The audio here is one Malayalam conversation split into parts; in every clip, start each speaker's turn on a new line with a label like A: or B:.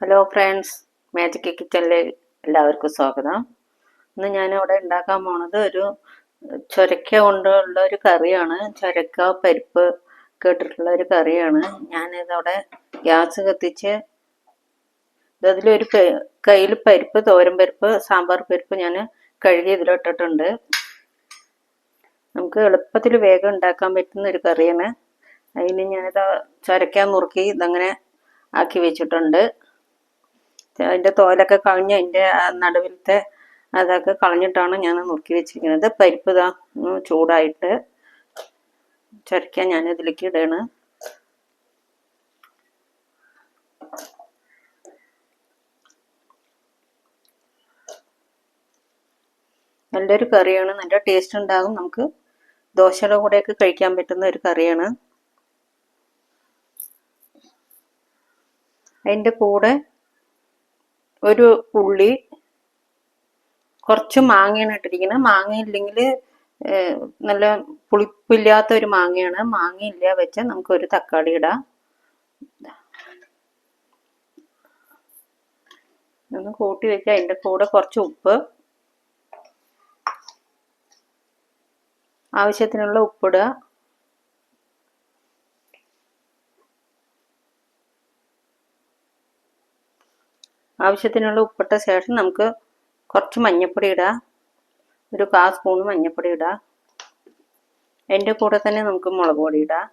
A: ഹലോ ഫ്രണ്ട്സ് മാജിക് കിച്ചണിലെ എല്ലാവർക്കും സ്വാഗതം. ഇന്ന് ഞാനിവിടെ ഉണ്ടാക്കാൻ പോണത് ഒരു ചുരക്ക കൊണ്ടുള്ള ഒരു കറിയാണ്. ചുരക്ക പരിപ്പ് കേട്ടിട്ടുള്ള ഒരു കറിയാണ്. ഞാനിതവിടെ ഗ്യാസ് കത്തിച്ച് അതിലൊരു കയ്യിൽ പരിപ്പ് തോരൻ പരിപ്പ് സാമ്പാർ പരിപ്പ് ഞാൻ കഴുകി ഇതിലിട്ടിട്ടുണ്ട്. നമുക്ക് എളുപ്പത്തിൽ വേഗം ഉണ്ടാക്കാൻ പറ്റുന്ന ഒരു കറിയാണ്. അതിന് ഞാനിത് ചുരക്കാൻ മുറുക്കി ഇതങ്ങനെ ആക്കി വെച്ചിട്ടുണ്ട്. അതിന്റെ തോലൊക്കെ കളഞ്ഞ് അതിന്റെ നടുവിലത്തെ അതൊക്കെ കളഞ്ഞിട്ടാണ് ഞാൻ നുറുക്കി വെച്ചിരിക്കുന്നത്. പരിപ്പ് ഇതാ ചൂടായിട്ട് ചരക്കാൻ ഞാൻ ഇതിലേക്ക് ഇടുകയാണ് നല്ലൊരു കറിയാണ്. നല്ല ടേസ്റ്റ് ഉണ്ടാകും. നമുക്ക് ദോശയുടെ കൂടെയൊക്കെ കഴിക്കാൻ പറ്റുന്ന ഒരു കറിയാണ്. അതിന്റെ കൂടെ ഒരു ഉള്ളി കുറച്ച് മാങ്ങയാണ് ഇട്ടിരിക്കുന്നത്. മാങ്ങ ഇല്ലെങ്കിൽ നല്ല പുളിപ്പില്ലാത്ത ഒരു മാങ്ങയാണ്. മാങ്ങ ഇല്ല വെച്ച് നമുക്ക് ഒരു തക്കാളി ഇടാം. ഒന്ന് കൂട്ടി വെച്ച് അതിന്റെ കൂടെ കുറച്ച് ഉപ്പ്. ആവശ്യത്തിനുള്ള ഉപ്പിടുക ആവശ്യത്തിനുള്ള ഉപ്പിട്ട ശേഷം നമുക്ക് കുറച്ച് മഞ്ഞൾപ്പൊടി ഇടാം. ഒരു കാ സ്പൂൺ മഞ്ഞൾപ്പൊടി ഇടാം. അതിന്റെ കൂടെ തന്നെ നമുക്ക് മുളക് പൊടി ഇടാം.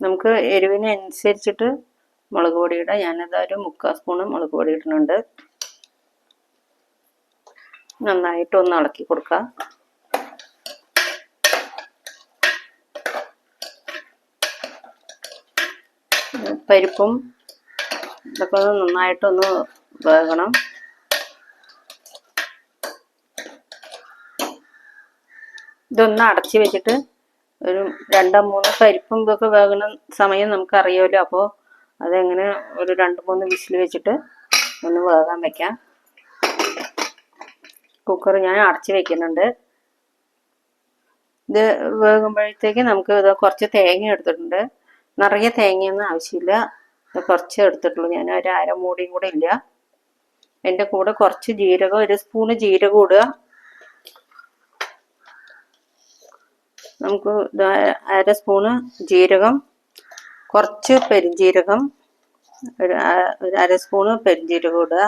A: നമുക്ക് എരിവിനനുസരിച്ചിട്ട് മുളക് പൊടി ഇടാം. ഞാനത് ഒരു മുക്കാൽ സ്പൂണ് മുളക് പൊടി ഇടുന്നുണ്ട്. നന്നായിട്ട് ഒന്ന് ഇളക്കി കൊടുക്കാം. പരിപ്പും ഇതൊക്കെ ഒന്ന് നന്നായിട്ടൊന്ന് വേകണം. ഇതൊന്ന് അടച്ച് വെച്ചിട്ട് ഒരു രണ്ടോ മൂന്നോ പരിപ്പും ഇതൊക്കെ വേകുന്ന സമയം നമുക്കറിയാമല്ലോ അപ്പോൾ അതെങ്ങനെ ഒരു രണ്ട് മൂന്ന് വിസിൽ വെച്ചിട്ട് ഒന്ന് വേകാൻ വെക്കാം. കുക്കർ ഞാൻ അടച്ച് വെക്കുന്നുണ്ട്. ഇത് വേകുമ്പോഴത്തേക്ക് നമുക്ക് ഇത് കുറച്ച് തേങ്ങ എടുത്തിട്ടുണ്ട്. നിറയെ തേങ്ങയൊന്നും ആവശ്യമില്ല. കുറച്ച് എടുത്തിട്ടുള്ളൂ. ഞാൻ ഒരു അരമൂടിയും കൂടെ ഇല്ല. എന്റെ കൂടെ കുറച്ച് ജീരകം ഒരു സ്പൂണ് ജീരകം ഇടുക. നമുക്ക് അര സ്പൂണ് ജീരകം കുറച്ച് പെരിഞ്ജീരകം ഒരു ഒരു അര സ്പൂണ് പെരിഞ്ജീരകം ഇടുക.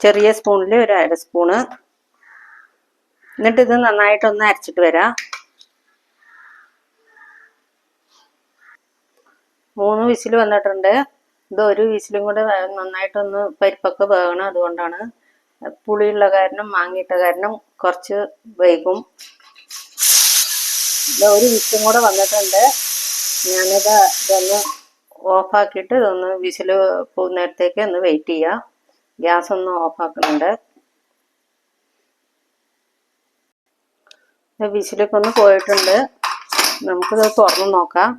A: ചെറിയ സ്പൂണിൽ ഒരു അര സ്പൂണ്. എന്നിട്ട് ഇത് നന്നായിട്ടൊന്ന് അരച്ചിട്ട് വരാം. മൂന്ന് വിസിൽ വന്നിട്ടുണ്ട്. ഇത് ഒരു വീസിലും കൂടെ നന്നായിട്ടൊന്ന് പരിപ്പൊക്കെ വേകണം അതുകൊണ്ടാണ്. പുളിയുള്ള കാരണം മാങ്ങിയിട്ട കാരണം കുറച്ച് വൈകും ഇത് ഒരു വിസിലും കൂടെ വന്നിട്ടുണ്ട്. ഞാനിത് ഇതൊന്ന് ഓഫാക്കിയിട്ട് ഇതൊന്ന് വിസിൽ പോകുന്നേരത്തേക്ക് ഒന്ന് വെയിറ്റ് ചെയ്യാം. ഗ്യാസ് ഒന്ന് ഓഫാക്കുന്നുണ്ട്. വിസിലൊക്കെ ഒന്ന് പോയിട്ടുണ്ട്. നമുക്കിത് തുറന്ന് നോക്കാം.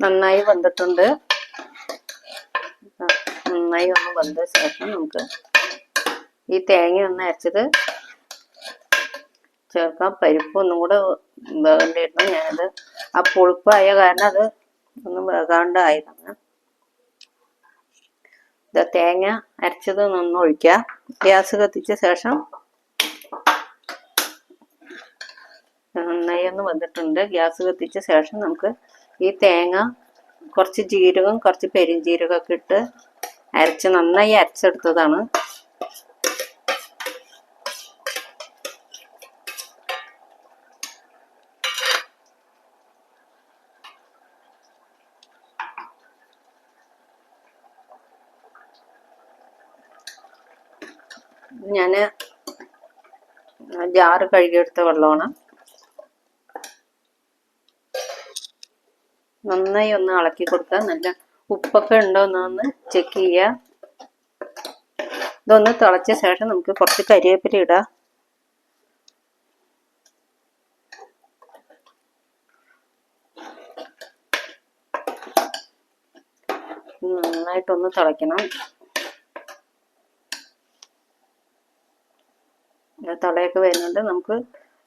A: നന്നായി വെന്തിട്ടുണ്ട്. നന്നായി ഒന്ന് വന്ന ശേഷം നമുക്ക് ഈ തേങ്ങ ഒന്ന് അരച്ചത് ചേർക്കാം. പരിപ്പ് ഒന്നും കൂടെ വേകണ്ടിയിരുന്നു ഞാനത് ആ പുളിപ്പായ കാരണം അത് ഒന്ന് വേകാണ്ടായതാണ്. തേങ്ങ അരച്ചത് ഒന്ന് ഒഴിക്കുക ഗ്യാസ് കത്തിച്ച ശേഷം നന്നായി ഒന്ന് വന്നിട്ടുണ്ട് ഗ്യാസ് കത്തിച്ച ശേഷം നമുക്ക് ഈ തേങ്ങ കുറച്ച് ജീരകം കുറച്ച് പെരിഞ്ജീരകം ഒക്കെ ഇട്ട് അരച്ച് നന്നായി അരച്ചെടുത്തതാണ്. ഞാൻ ജാറ് കഴുകിയെടുത്ത വെള്ളമാണ്. നന്നായി ഒന്ന് ഇളക്കി കൊടുക്കുക നല്ല ഉപ്പൊക്കെ ഉണ്ടോ എന്നൊന്ന് ചെക്ക് ചെയ്യുക ഇതൊന്ന് തിളച്ച ശേഷം നമുക്ക് കുറച്ച് കരിവേപ്പില ഇടാം. നന്നായിട്ടൊന്ന് തിളയ്ക്കണം. തളയൊക്കെ വരുന്നുണ്ട്. നമുക്ക്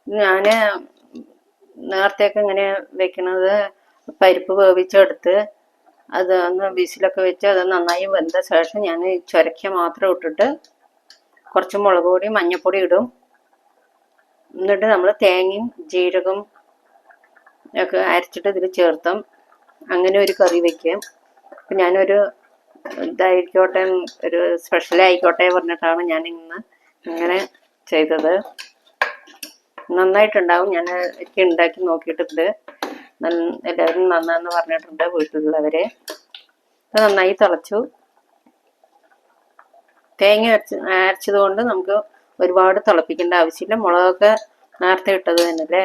A: ഞാൻ നേരത്തെയൊക്കെ ഇങ്ങനെ വെക്കണത് പരിപ്പ് വേവിച്ചെടുത്ത് അത് ഒന്ന് വിസിലൊക്കെ വെച്ച് അത് നന്നായി വെന്ത ശേഷം ഞാൻ ചുരക്ക മാത്രം ഇട്ടിട്ട് കുറച്ച് മുളക് പൊടി മഞ്ഞൾപ്പൊടി ഇടും. എന്നിട്ട് നമ്മൾ തേങ്ങയും ജീരകം ഒക്കെ അരച്ചിട്ട് ഇതിൽ ചേർത്തും. അങ്ങനെ ഒരു കറി വെക്കും. അപ്പം ഞാനൊരു ഇതായിക്കോട്ടെ ഒരു സ്പെഷ്യൽ ആയിക്കോട്ടെ പറഞ്ഞിട്ടാണ് ഞാൻ ഇന്ന് ഇങ്ങനെ ചെയ്തത്. നന്നായിട്ടുണ്ടാവും. ഞാൻ എനിക്ക് ഉണ്ടാക്കി നോക്കിയിട്ടുണ്ട്. എല്ലാവരും നന്നാന്ന് പറഞ്ഞിട്ടുണ്ട് വീട്ടിലുള്ളവരെ. നന്നായി തിളച്ചു. തേങ്ങ അരച്ച് അരച്ചത് കൊണ്ട് നമുക്ക് ഒരുപാട് തിളപ്പിക്കേണ്ട ആവശ്യമില്ല. മുളകൊക്കെ നേരത്തെ ഇട്ടത് തന്നെയല്ലേ?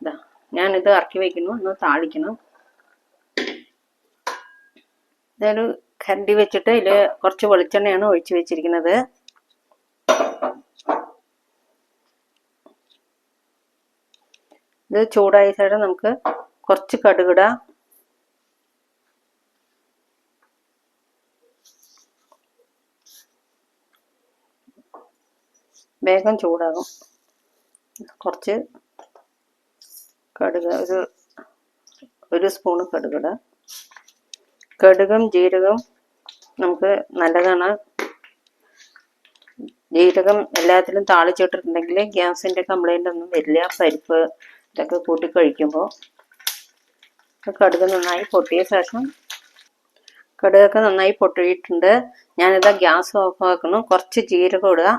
A: ഇതാ ഞാനിത് ഇറക്കി വെക്കുന്നു. ഒന്ന് താളിക്കണം. ഇതൊരു കരണ്ടി വെച്ചിട്ട് ഇതിൽ കുറച്ച് വെളിച്ചെണ്ണയാണ് ഒഴിച്ച് വെച്ചിരിക്കുന്നത്. ഇത് ചൂടായ സൈഡ് നമുക്ക് കുറച്ച് കടുകിട. വേഗം ചൂടാകും. കുറച്ച് കടുക് ഒരു ഒരു സ്പൂണ് കടുകിട. കടുകും ജീരകം നമുക്ക് നല്ലതാണ്. ജീരകം എല്ലാത്തിലും താളിച്ചിട്ടിട്ടുണ്ടെങ്കിൽ ഗ്യാസിന്റെ കംപ്ലൈന്റ് ഒന്നും വരില്ല. പരിപ്പ് ഇതൊക്കെ കൂട്ടി കഴിക്കുമ്പോൾ കടുക് നന്നായി പൊട്ടിയ ശേഷം കടുകൊക്കെ നന്നായി പൊട്ടിയിട്ടുണ്ട്. ഞാനിതാ ഗ്യാസ് ഓഫ് ആക്കുന്നു. കുറച്ച് ജീരകം ഇടുക.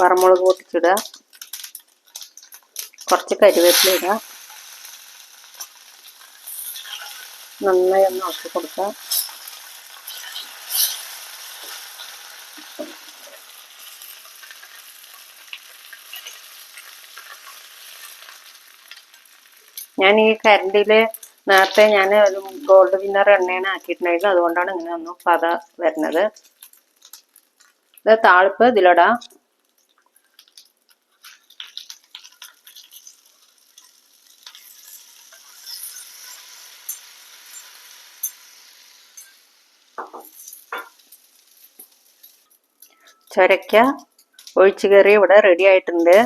A: വറമുളക് പൊട്ടിച്ചിടുക. കുറച്ച് കരിവേപ്പില ഇടുക. നന്നായി ഒന്ന് ഉറക്കി കൊടുക്കുക. ഞാൻ ഈ കരണ്ടിൽ നേരത്തെ ഞാൻ ഒരു ഗോൾഡ് വിന്നർ എണ്ണയാണ് ആക്കിയിട്ടുണ്ടായിരുന്നു. അതുകൊണ്ടാണ് ഇങ്ങനെ ഒന്ന് പത വരുന്നത്. ഇത് താളിപ്പ് ഇതിലിടാം. ചൊരക്ക ഒഴിച്ചു കറി ഇവിടെ റെഡി ആയിട്ടുണ്ട്.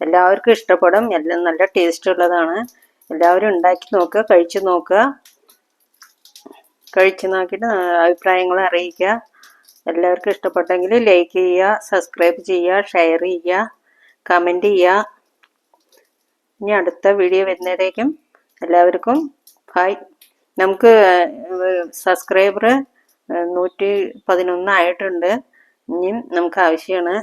A: എല്ലാവർക്കും ഇഷ്ടപ്പെടും. എല്ലാം നല്ല ടേസ്റ്റ് ഉള്ളതാണ്. എല്ലാവരും ഉണ്ടാക്കി നോക്കുക കഴിച്ചു നോക്കുക കഴിച്ചു നോക്കിയിട്ട് അഭിപ്രായങ്ങൾ അറിയിക്കുക. എല്ലാവർക്കും ഇഷ്ടപ്പെട്ടെങ്കിൽ ലൈക്ക് ചെയ്യുക സബ്സ്ക്രൈബ് ചെയ്യുക ഷെയർ ചെയ്യുക കമന്റ് ചെയ്യുക. ഇനി അടുത്ത വീഡിയോ വരുന്നതിലേക്കും എല്ലാവർക്കും ഹായ് നമുക്ക് സബ്സ്ക്രൈബർ നൂറ്റി പതിനൊന്ന് ആയിട്ടുണ്ട്. ഇനിയും നമുക്ക് ആവശ്യമാണ്.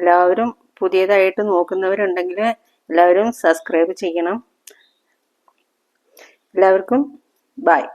A: എല്ലാവരും പുതിയതായിട്ട് നോക്കുന്നവരുണ്ടെങ്കിൽ എല്ലാവരും സബ്സ്ക്രൈബ് ചെയ്യണം. എല്ലാവർക്കും ബായ്